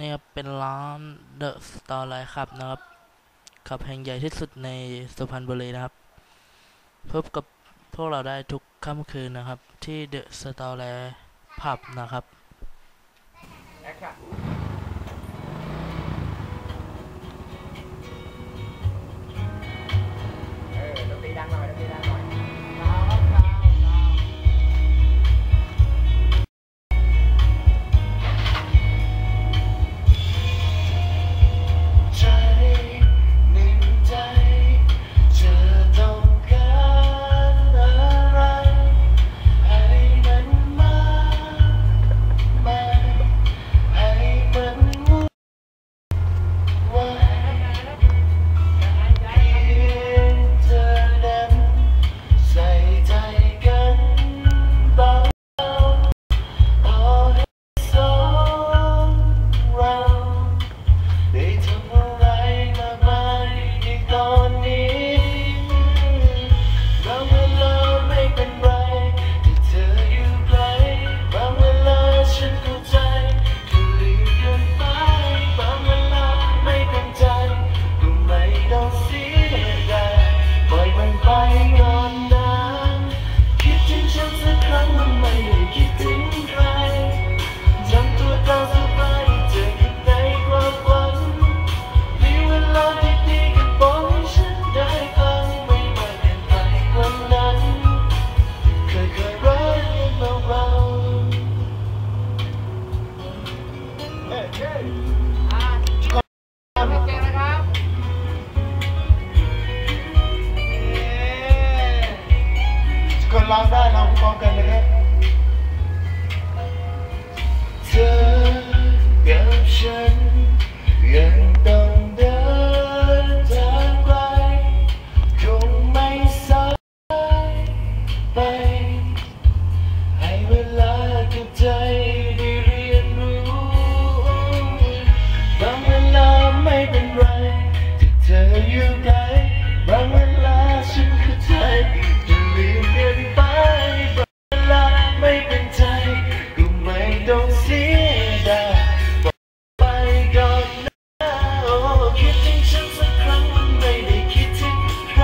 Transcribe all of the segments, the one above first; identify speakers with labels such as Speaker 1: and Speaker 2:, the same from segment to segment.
Speaker 1: นี่เป็นร้านเดอะสตาร์ไลท์ครับนะครับขับแห่งใหญ่ที่สุดในสุพรรณบุรีนะครับ พบกับพวกเราได้ทุกค่ำคืนนะครับ ที่เดอะสตาร์ไลท์ผับนะครับ
Speaker 2: bangga na akụkọ nkeneke ง
Speaker 3: เสียดายไปก่อนนะโอ้คิดถึงฉันสักครั้งไม่ได้คิดถึงใคร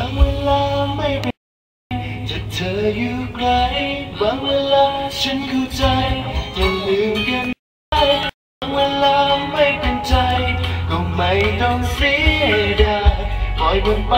Speaker 3: างเวลาไม่เปลี่ยนจะเธออยู่ไกลบางเวลาฉันเข้าใจอย่ลืมกันไปบางเวลาไม่เป็นใจ ก็ไม่ต้องเสียดายปล่อยมันไป